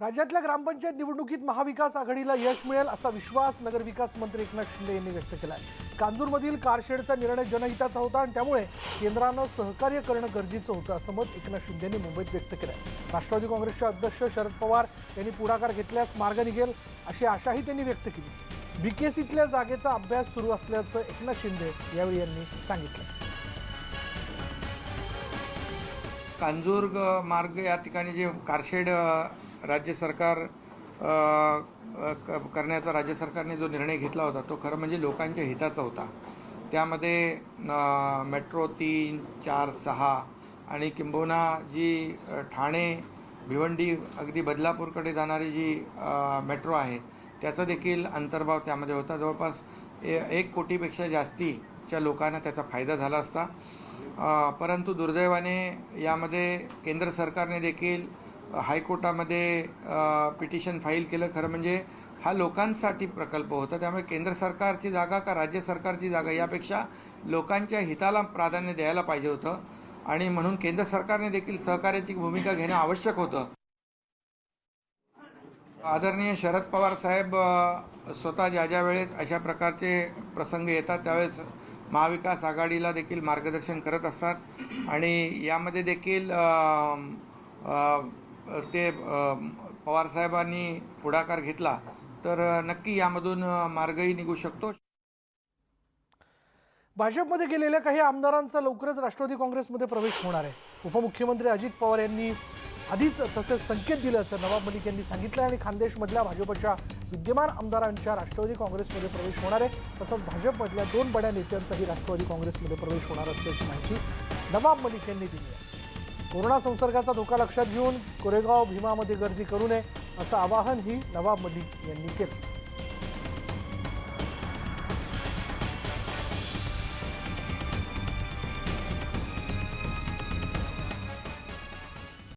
राज्यातल्या ग्रामपंचायत निवडणुकीत महाविकास आघाडीला यश मिळेल असा विश्वास नगरविकास मंत्री एकनाथ शिंदे यांनी व्यक्त केला आहे कांजूरमधील कारशेडचा निर्णय जनहिताचा होता आणि त्यामुळे केंद्रानं सहकार्य करणं गरजेचं होतं असं मत एकनाथ शिंदे यांनी मुंबईत व्यक्त केलं आहे राष्ट्रवादी काँग्रेसचे अध्यक्ष शरद पवार यांनी पुढाकार घेतल्यास मार्ग निघेल अशी आशाही त्यांनी व्यक्त केली. बीकेसीतल्या जागेचा अभ्यास सुरू असल्याचं एकनाथ शिंदे यावेळी यांनी सांगितलं. कांजूर मार्ग या ठिकाणी जे कारशेड राज्य सरकार क- करण्याचा राज्य सरकारने जो निर्णय घेतला होता तो खरं म्हणजे लोकांच्या हिताचा होता. त्यामध्ये मेट्रो तीन चार सहा आणि किंबहुना जी ठाणे भिवंडी अगदी बदलापूरकडे जाणारी जी मेट्रो आहे त्याचा देखील अंतर्भाव त्यामध्ये होता. जवळपास ए- एक कोटीपेक्षा जास्तीच्या लोकांना त्याचा फायदा झाला असता. परंतु दुर्दैवाने यामध्ये केंद्र सरकारने देखील हायकोर्टामध्ये पिटिशन फाईल केलं. खरं म्हणजे हा लोकांसाठी प्रकल्प होता. त्यामुळे केंद्र सरकारची जागा का राज्य सरकारची जागा यापेक्षा लोकांच्या हिताला प्राधान्य द्यायला पाहिजे होतं. आणि म्हणून केंद्र सरकारने देखील सहकार्याची भूमिका घेणं आवश्यक होतं. आदरणीय शरद पवार साहेब स्वतः ज्या ज्या वेळेस अशा प्रकारचे प्रसंग येतात त्यावेळेस महाविकास आघाडीला देखील मार्गदर्शन करत असतात. आणि यामध्ये देखील ते पवारसाहेबांनी पुढाकार घेतला तर नक्की यामधून मार्गही निघू शकतो. भाजपमध्ये गेलेल्या काही आमदारांचा लवकरच राष्ट्रवादी काँग्रेसमध्ये प्रवेश होणार आहे. उपमुख्यमंत्री अजित पवार यांनी आधीच तसे संकेत दिल्याचं नवाब मलिक यांनी सांगितलं आणि खानदेशमधल्या भाजपच्या विद्यमान आमदारांच्या राष्ट्रवादी काँग्रेसमध्ये प्रवेश होणार आहे. तसंच भाजपमधल्या दोन बड्या नेत्यांचाही राष्ट्रवादी काँग्रेसमध्ये प्रवेश होणार असल्याची माहिती नवाब मलिक यांनी दिली आहे. कोरोना संसर्गाचा धोका लक्षात घेऊन कोरेगाव भीमामध्ये गर्दी करू नये असं आवाहनही नवाब मलिक यांनी केलं.